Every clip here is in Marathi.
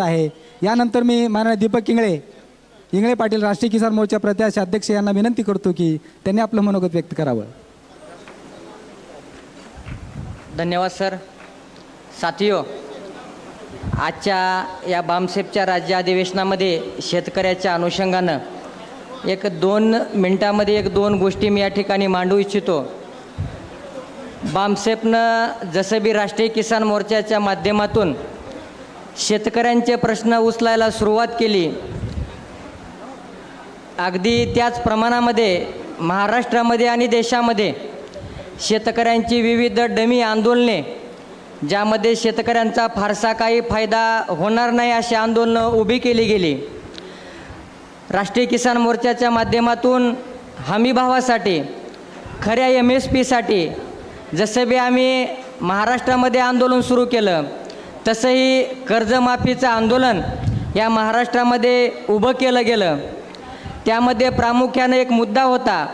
आहे. यानंतर मी माननीय दीपक इंगळे इंगळे पाटील राष्ट्रीय किसान मोर्चा प्रत्याश अध्यक्ष यांना विनंती करतो की त्यांनी आपलं मनोगत व्यक्त करावं. धन्यवाद सर. साथियो आजच्या या बामसेपच्या राज्य अधिवेशनामध्ये शेतकऱ्याच्या अनुषंगानं एक दोन मिनटामध्ये एक दोन गोष्टी मी या ठिकाणी मांडू इच्छितो. बामसेपनं जसं बी राष्ट्रीय किसान मोर्चाच्या माध्यमातून शेतकऱ्यांचे प्रश्न उचलायला सुरुवात केली. अगदी त्याच प्रमाणामध्ये महाराष्ट्रामध्ये आणि देशामध्ये शेतकऱ्यांची विविध डमी आंदोलने ज्यामध्ये शेतकऱ्यांचा फारसा काही फायदा होणार नाही अशी आंदोलनं उभी केली गेली. राष्ट्रीय किसान मोर्चाच्या माध्यमातून हमीभावासाठी खऱ्या एम एस पीसाठी जसं बी आम्ही महाराष्ट्रामध्ये आंदोलन सुरू केलं तसंही कर्जमाफीचं आंदोलन या महाराष्ट्रामध्ये उभं केलं गेलं. त्यामध्ये प्रामुख्यानं एक मुद्दा होता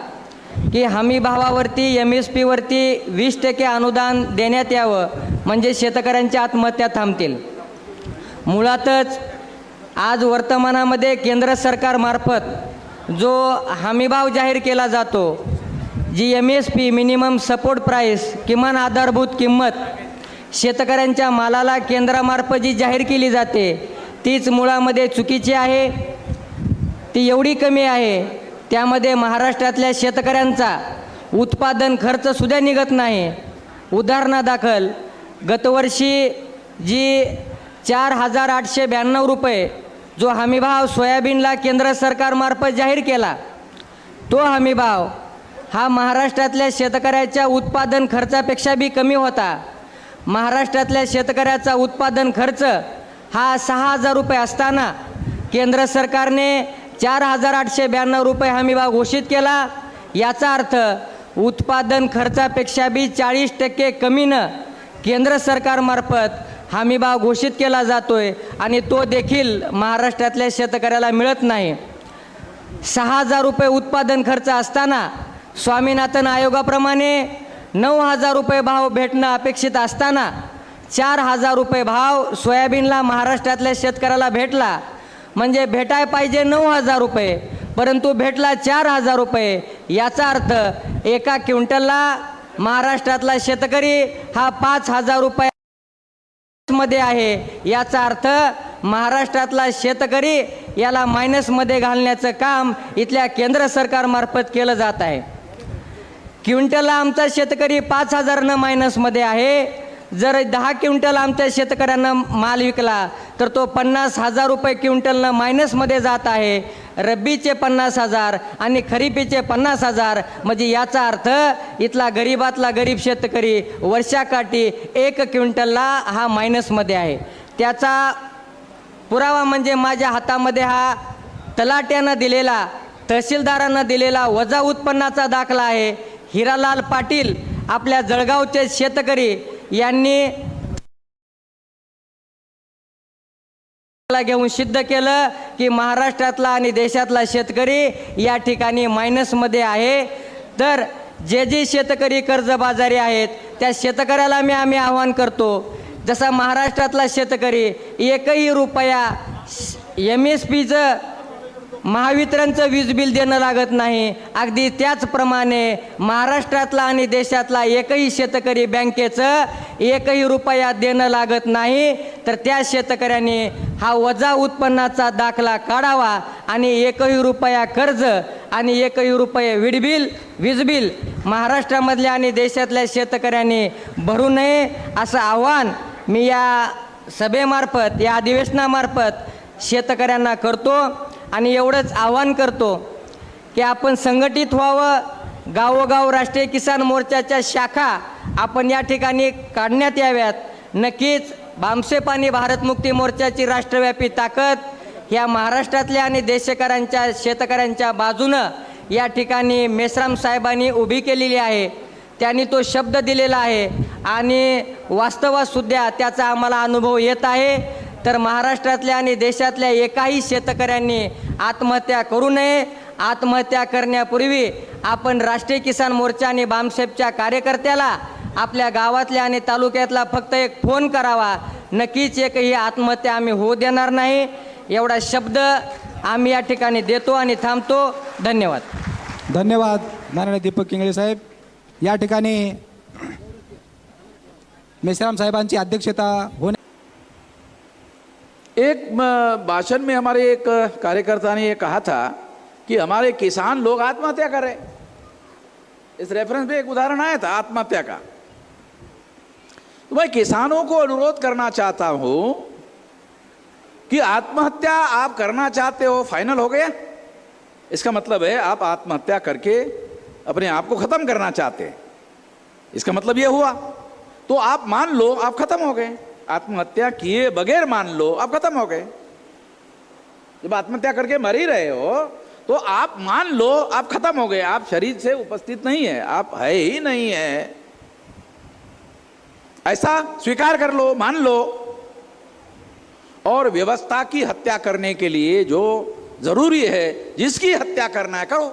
की हमी भावावरती एम एस पीवरती वीस टक्के अनुदान देण्यात यावं म्हणजे शेतकऱ्यांच्या आत्महत्या थांबतील. मुळातच आज वर्तमानामध्ये केंद्र सरकारमार्फत जो हमीभाव जाहीर केला जातो जी M S P minimum support price किमान आधारभूत किंमत शेतकऱ्यांच्या मालाला केंद्रामार्फत जी जाहीर केली जाते. तीच मुळामध्ये चुकीची आहे. ती एवढी कमी आहे. त्यामध्ये महाराष्ट्रातल्या शेतकऱ्यांचा उत्पादन खर्चसुद्धा निघत नाही. उदाहरणादाखल गतवर्षी जी चार हजार आठशे ब्याण्णव रुपये जो हमीभाव सोयाबीनला केंद्र सरकारमार्फत जाहीर केला तो हमीभाव हा महाराष्ट्रातल्या शेतकऱ्याच्या उत्पादन खर्चापेक्षा बी कमी होता. महाराष्ट्रातल्या शेतकऱ्याचा उत्पादन खर्च हा सहा हजार रुपये असताना केंद्र सरकारने चार हजार आठशे ब्याण्णव रुपये हमीभाव घोषित केला. याचा अर्थ उत्पादन खर्चापेक्षा बी चाळीस टक्के कमीनं केंद्र सरकारमार्फत हमीभाव घोषित केला जातोय आणि तो देखील महाराष्ट्रातल्या शेतकऱ्याला मिळत नाही. सहा हजार रुपये उत्पादन खर्च असताना स्वामीनाथन आयोगाप्रमाणे नऊ हजार रुपये भाव भेटणं अपेक्षित असताना चार हजार रुपये भाव सोयाबीनला महाराष्ट्रातल्या शेतकऱ्याला भेटला. म्हणजे भेटाय पाहिजे नऊ हजार रुपये परंतु भेटला चार हजार रुपये. याचा अर्थ एका क्विंटलला महाराष्ट्रातला शेतकरी हा पाच हजार रुपये मध्ये आहे. याचा अर्थ महाराष्ट्रातला शेतकरी याला मायनसमध्ये घालण्याचं काम इथल्या केंद्र सरकारमार्फत केलं जात आहे. क्विंटलला आमचा शेतकरी पाच हजारनं मायनसमध्ये आहे. जर दहा क्विंटल आमच्या शेतकऱ्यांना माल विकला तर तो पन्नास हजार रुपये क्विंटलनं मायनसमध्ये जात आहे. रब्बीचे पन्नास हजार आणि खरीपीचे पन्नास हजार म्हणजे याचा अर्थ इथला गरीबातला गरीब शेतकरी वर्षाकाठी एक क्विंटलला हा मायनसमध्ये आहे. त्याचा पुरावा म्हणजे माझ्या हातामध्ये हा तलाट्यानं दिलेला तहसीलदारांना दिलेला वजा उत्पन्नाचा दाखला आहे. हिरालाल पाटील आपल्या जळगावचे शेतकरी यांनी घेऊन सिद्ध केलं की महाराष्ट्रातला आणि देशातला शेतकरी या ठिकाणी मायनसमध्ये आहे. तर जे जे शेतकरी कर्जबाजारी आहेत त्या शेतकऱ्याला मी आम्ही आव्हान करतो जसा महाराष्ट्रातला शेतकरी एकही रुपया एम एस पीचं महावितरणचं वीज बिल देणं लागत नाही. अगदी त्याचप्रमाणे महाराष्ट्रातला आणि देशातला एकही शेतकरी बँकेचं एकही रुपया देणं लागत नाही. तर त्या शेतकऱ्यांनी हा वजा उत्पन्नाचा दाखला काढावा आणि एकही रुपया कर्ज आणि एकही रुपये विडबिल वीज बिल महाराष्ट्रामधल्या आणि देशातल्या शेतकऱ्यांनी भरू नये असं आव्हान मी या सभेमार्फत या अधिवेशनामार्फत शेतकऱ्यांना करतो. आणि एवढंच आवाहन करतो की आपण संघटित व्हावं. गावोगाव राष्ट्रीय किसान मोर्चाच्या शाखा आपण या ठिकाणी काढण्यात याव्यात. नक्कीच बामसेप आणि भारत मुक्ती मोर्चाची राष्ट्रव्यापी ताकद ह्या महाराष्ट्रातल्या आणि देशकरांच्या शेतकऱ्यांच्या बाजूनं या ठिकाणी मेश्राम साहेबांनी उभी केलेली आहे. त्यांनी तो शब्द दिलेला आहे आणि वास्तवात सुद्धा त्याचा आम्हाला अनुभव येत आहे. तर महाराष्ट्रातल्या आणि देशातल्या एकाही शेतकऱ्यांनी आत्महत्या करू नये. आत्महत्या करण्यापूर्वी आपण राष्ट्रीय किसान मोर्चा आणि बामसेपच्या कार्यकर्त्याला आपल्या गावातल्या आणि तालुक्यातला फक्त एक फोन करावा. नक्कीच एकही आत्महत्या आम्ही होऊ देणार नाही. एवढा शब्द आम्ही या ठिकाणी देतो आणि थांबतो. धन्यवाद. धन्यवाद माननीय दीपक किंगळे साहेब. या ठिकाणी मेश्राम साहेबांची अध्यक्षता होण्या एक भाषण में हमारे एक कार्यकर्ता ने ये कहा था कि हमारे किसान लोग आत्महत्या कर रहे इस रेफरेंस में एक उदाहरण आया था, आत्महत्या का। तो मैं किसानों को अनुरोध करना चाहता हूँ कि आत्महत्या आप करना चाहते हो फाइनल हो गया। इसका मतलब है आप आत्महत्या करके अपने आप को खत्म करना चाहते हैं। इसका मतलब यह हुआ। तो आप मान लो, आप खत्म हो गए। आत्महत्या किए बगैर मान लो, आप खत्म हो गए। जब आत्महत्या करके मर ही रहे हो तो आप मान लो, आप खत्म हो गए। आप शरीर से उपस्थित नहीं है, आप है ही नहीं है। ऐसा स्वीकार कर लो, मान लो। और व्यवस्था की हत्या करने के लिए जो ज़रूरी है, जिसकी हत्या करना है, करो।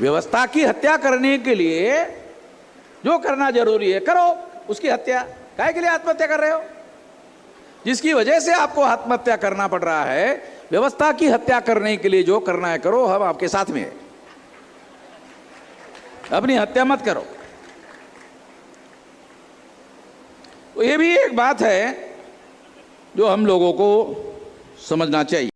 व्यवस्था की हत्या करने के लिए जो करना ज़रूरी है, करो। उसकी हत्या काहे के लिए आत्महत्या कर रहे हो? जिसकी वजह से आपको आत्महत्या करना पड़ रहा है, व्यवस्था की हत्या करने के लिए जो करना है करो, हम आपके साथ में हैं। अपनी हत्या मत करो। तो ये भी एक बात है जो हम लोगों को समझना चाहिए।